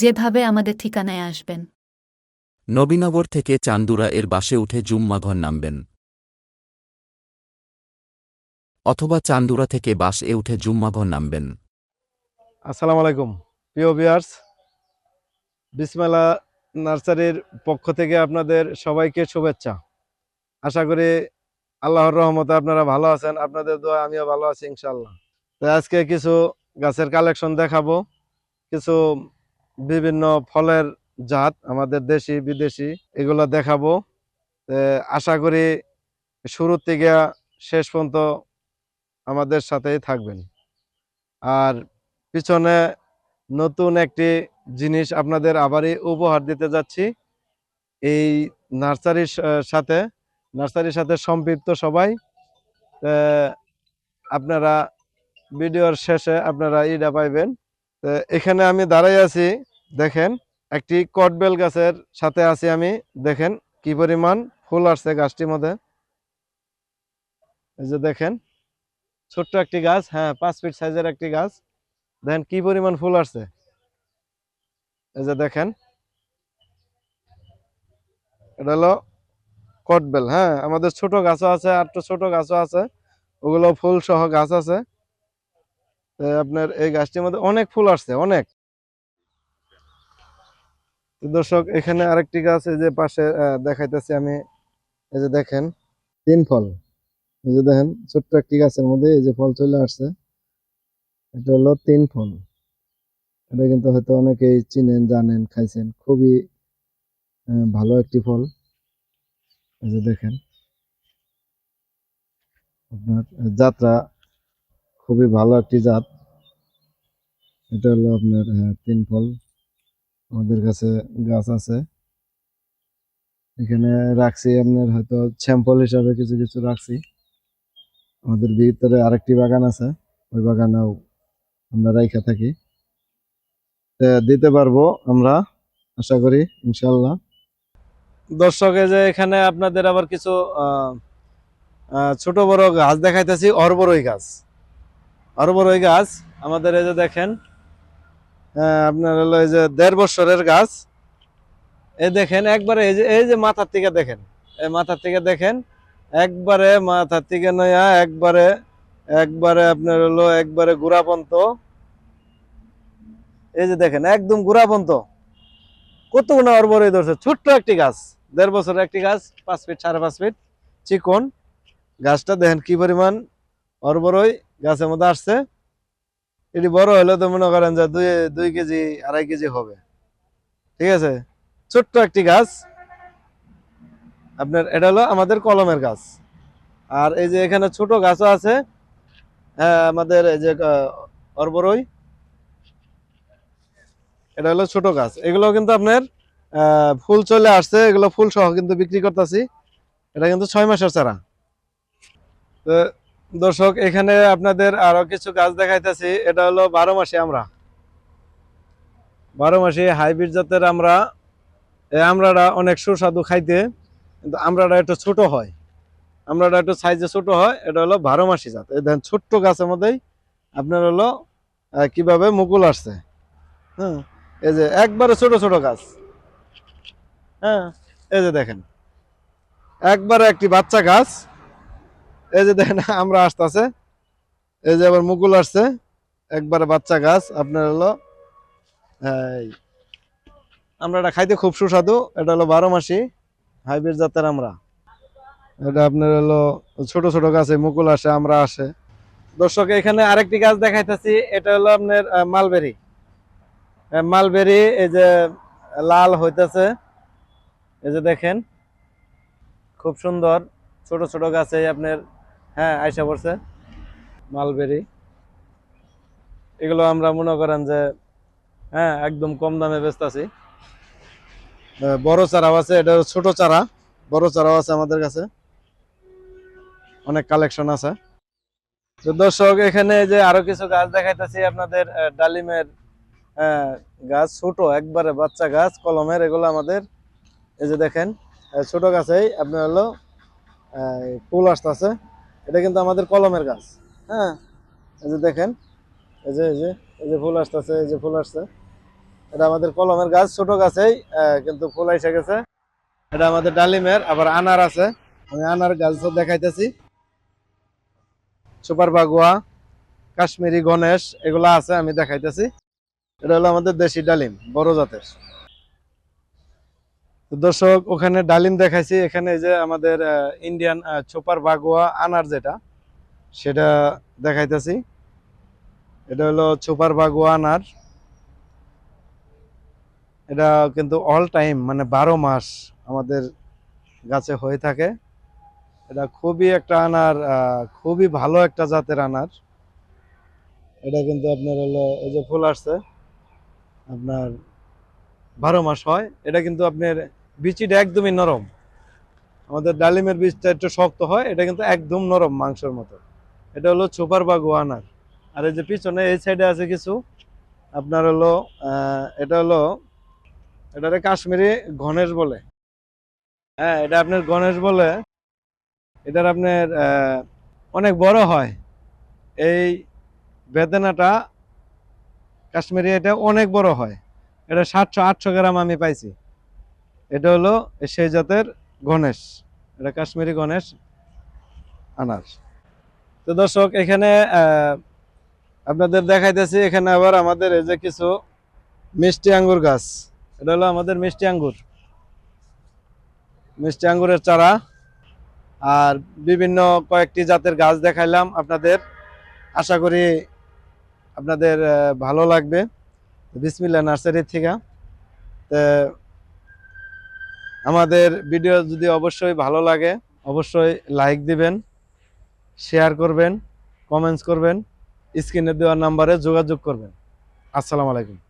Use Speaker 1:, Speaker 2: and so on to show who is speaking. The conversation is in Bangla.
Speaker 1: যেভাবে আমাদের ঠিকানায় আসবেন।
Speaker 2: নবীনগর থেকে চান্দুরা এর বাসে উঠে জুম্মাঘর নামবেন। অথবা চান্দুরা থেকে বাস এ উঠে জুম্মাঘর নামবেন।
Speaker 3: আসসালামু আলাইকুম। প্রিয় ভিউয়ার্স বিসমেলা নার্সারির পক্ষ থেকে আপনাদের সবাইকে শুভেচ্ছা। আশা করি আল্লাহর রহমতে আপনারা ভালো আছেন আপনাদের দোয়া আমিও ভালো আছি ইনশাল্লাহ তো আজকে কিছু গাছের কালেকশন দেখাবো কিছু বিভিন্ন ফলের জাত, আমাদের দেশি, বিদেশি, এগুলো দেখাবো। আশা করি শুরুর থেকে শেষ পর্যন্ত আমাদের সাথেই থাকবেন। আর পিছনে নতুন একটি জিনিস আপনাদের আবারই উপহার দিতে যাচ্ছি। এই নার্সারির সাথে নার্সারির সাথে সম্পৃক্ত সবাই। আপনারা ভিডিওর শেষে আপনারা ইডা পাইবেন। এখানে আমি দাঁড়াই আছি, দেখেন, একটি কটবেল গাছের সাথে আছি আমি, দেখেন, কি পরিমাণ ফুল আসছে গাছটির মধ্যে। এই যে দেখেন, ছোট্ট একটি গাছ হ্যাঁ পাঁচ ফিট সাইজের একটি গাছ। দেখেন, কি পরিমাণ ফুল আসছে। এই যে দেখেন, এটা হলো কটবেল হ্যাঁ আমাদের ছোট গাছও আছে, আর তো ছোট গাছও আছে, ওগুলো ফুল সহ গাছ আছে। আপনার এই গাছটির মধ্যে অনেক ফুল আসছে, অনেক। দর্শক, এখানে আরেকটি গাছ, এই যে পাশে দেখাইতেছি আমি, এই যে দেখেন, তিন ফল। এই যে দেখেন, ছোট্ট একটি গাছের মধ্যে এই যে ফল চলে আসছে, এটা হলো তিন ফল। এটা কিন্তু হয়তো অনেকেই চিনেন, জানেন, খাইছেন, খুবই ভালো একটি ফল। এই যে দেখেন, আপনার যাত্রা খুবই ভালো একটি জাত। এটা হলো আপনার আহ, তিন ফল। আমাদের কাছে গাছ আছে। এখানে রাখছি আপনার হয়তো স্যাম্পল হিসাবে কিছু কিছু রাখছি। আমাদের ভিতরে আরেকটি বাগান আছে। ওই বাগানেও আমরা রাইখা থাকি। দিতে পারব আমরা আশা করি ইনশাল্লাহ দর্শকে যে এখানে আপনাদের আবার কিছু ছোট বড় গাছ দেখাইতেছি অরবরই গাছ। অরবরই গাছ আমাদের এই যে দেখেন আহ, আপনার হলো এই যে দেড় বছরের গাছ। এই দেখেন একবারে এই যে এই যে মাথার থেকে দেখেন এই মাথার থেকে দেখেন একবারে মাথার থেকে নয়া একবারে একবারে আপনার হলো একবারে গুড়াপন্ত এই যে দেখেন একদম গুড়াপন্ত কত গুণা অরবরই ধরছে ছোট্ট একটি গাছ দেড় বছরের একটি গাছ পাঁচ ফিট সাড়ে পাঁচ ফিট চিকন। গাছটা দেখেন কি পরিমাণ অরবরই গাছের মধ্যে আসছে, এটি বড় হলে তো মনে করেন যে দুই দুই কেজি, আড়াই কেজি হবে। ঠিক আছে? ছোট্ট একটি গাছ। আপনার, এটা হলো আমাদের কলমের গাছ। আর এই যে এখানে ছোট গাছও আছে হ্যাঁ আমাদের এই যে অরবরই। এটা হলো ছোট গাছ। এগুলো কিন্তু আপনার ফুল চলে আসছে, এগুলো ফুল সহ কিন্তু বিক্রি করতেছি। এটা কিন্তু ছয় মাসের চারা। তো দর্শক, এখানে আপনাদের আরও কিছু গাছ দেখাইতেছি। এটা হলো বারো মাসে আমরা। বারো মাসে হাইব্রিড জাতের আমরা। আমরাটা অনেক সুস্বাদু খাইতে, কিন্তু আমরাটা একটু ছোট হয়। আমরাটা একটু সাইজে ছোট হয়, এটা হলো বারো মাসি জাত। এই দেখেন, ছোট্ট গাছের মধ্যেই আপনার হলো কীভাবে মুকুল আসছে। হ্যাঁ এই যে একবারে ছোট ছোট গাছ। হ্যাঁ এই যে দেখেন, একবারে একটি বাচ্চা গাছ। এই যে দেখেন, আমরা আসতেছে। এই যে আবার মুকুল আসছে। একবারে বাচ্চা গাছ, আপনার হলো আমরা এটা খাইতে খুব সুস্বাদু। এটা হলো বারো মাসি, হাইব্রিড জাতের আমরা। এটা আপনার হলো ছোট ছোট গাছে মুকুল আসে, আমরা আসে। দর্শক, এখানে আরেকটি গাছ দেখাইতেছি। এটা হলো আপনার মালবেরি। মালবেরি, এই যে লাল হইতেছে। এই যে দেখেন, খুব সুন্দর। ছোট ছোট গাছে আপনার হ্যাঁ আইসা পড়ছে। মালবেরি। এগুলো আমরা মনে করেন যে হ্যাঁ একদম কম দামে বেচতেছি বড় চারাও আছে, এটা ছোট চারা। বড় চারাও আছে আমাদের কাছে। অনেক কালেকশন আছে। তো দর্শক, এখানে যে আরও কিছু গাছ দেখাইতেছি আপনাদের ডালিমের গাছ, ছোট, একবারে বাচ্চা গাছ, কলমের, এগুলো আমাদের। এই যে দেখেন ছোট গাছেই আপনার হলো ফুল আসতেছে। এটা কিন্তু আমাদের কলমের গাছ। হ্যাঁ? এই যে দেখেন, এই যে এই যে এই যে ফুল আসতেছে, এই যে ফুল আসছে। এটা আমাদের কলমের গাছ, ছোট গাছেই কিন্তু ফুল এসে গেছে। এটা আমাদের ডালিমের, আবার আনার আছে। আমি আনার গাছও দেখাইতেছি। সুপার বাগুয়া, কাশ্মীরি গণেশ, এগুলা আছে, আমি দেখাইতেছি। এটা হলো আমাদের দেশি ডালিম, বড় জাতের। দর্শক, ওখানে ডালিম দেখাইছি। এখানে যে আমাদের ইন্ডিয়ান ছোপার বাগুয়া আনার যেটা, সেটা দেখাইতেছি। এটা হলো ছোপার বাগুয়া আনার। এটা কিন্তু অল টাইম মানে বারো মাস আমাদের গাছে হয়ে থাকে। এটা খুবই একটা আনার খুবই ভালো একটা জাতের আনার। এটা কিন্তু আপনার হলো, এই যে ফুল আসছে, আপনার বারো মাস হয়। এটা কিন্তু আপনার বিচিটা একদমই নরম। আমাদের ডালিমের বীজটা একটু শক্ত হয়, এটা কিন্তু একদম নরম মাংসের মতো। এটা হলো সুপার বা গোয়ানার আর এই যে পিছনে এই সাইডে আছে কিছু, আপনার হলো এটা হলো, এটারে কাশ্মীরি গণেশ বলে। হ্যাঁ এটা আপনার গণেশ বলে। এটার আপনার অনেক বড় হয়। এই বেদনাটা কাশ্মীরি এটা অনেক বড় হয়। এটা সাতশো, আটশো গ্রাম আমি পাইছি। এটা হলো সেই জাতের গণেশ। এটা কাশ্মীরি গণেশ আনার। তো দর্শক, এখানে আপনাদের দেখাইতেছি, এখানে আবার আমাদের এই যে কিছু মিষ্টি আঙ্গুর গাছ। এটা হলো আমাদের মিষ্টি আঙ্গুর। মিষ্টি আঙ্গুরের চারা। আর বিভিন্ন কয়েকটি জাতের গাছ দেখাইলাম আপনাদের। আশা করি আপনাদের ভালো লাগবে। বিসমিল্লা নার্সারি থেকে। তো আমাদের ভিডিও যদি অবশ্যই ভালো লাগে, অবশ্যই লাইক দিবেন, শেয়ার করবেন, কমেন্টস করবেন, স্ক্রিনে দেওয়ার নাম্বারে যোগাযোগ করবেন। আসসালামু আলাইকুম।